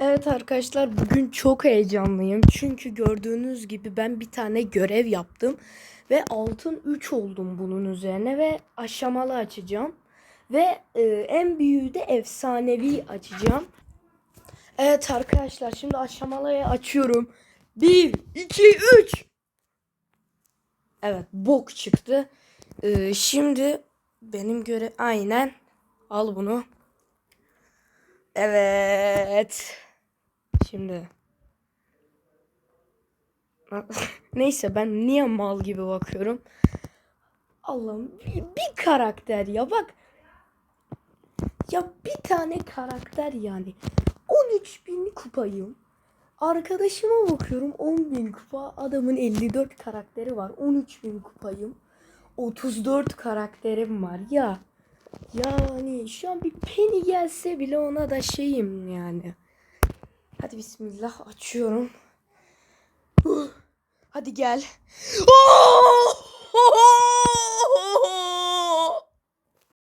Evet arkadaşlar bugün çok heyecanlıyım. Çünkü gördüğünüz gibi ben bir tane görev yaptım. Ve altın 3 oldum bunun üzerine ve aşamalı açacağım. Ve e, en büyüğü de efsanevi açacağım. Evet arkadaşlar şimdi aşamalıyı açıyorum. 1, 2, 3. Evet bok çıktı. E, şimdi benim göre aynen al bunu. Evet. Şimdi. Neyse ben niye mal gibi bakıyorum. Allah'ım bir, bir karakter ya bak. Ya bir tane karakter yani. 13 bin kupayım. Arkadaşıma bakıyorum 10 bin kupa. Adamın 54 karakteri var. 13 bin kupayım. 34 karakterim var ya. Yani şu an bir Penny gelse bile ona da şeyim yani. Hadi bismillah açıyorum. Hadi gel. Oh!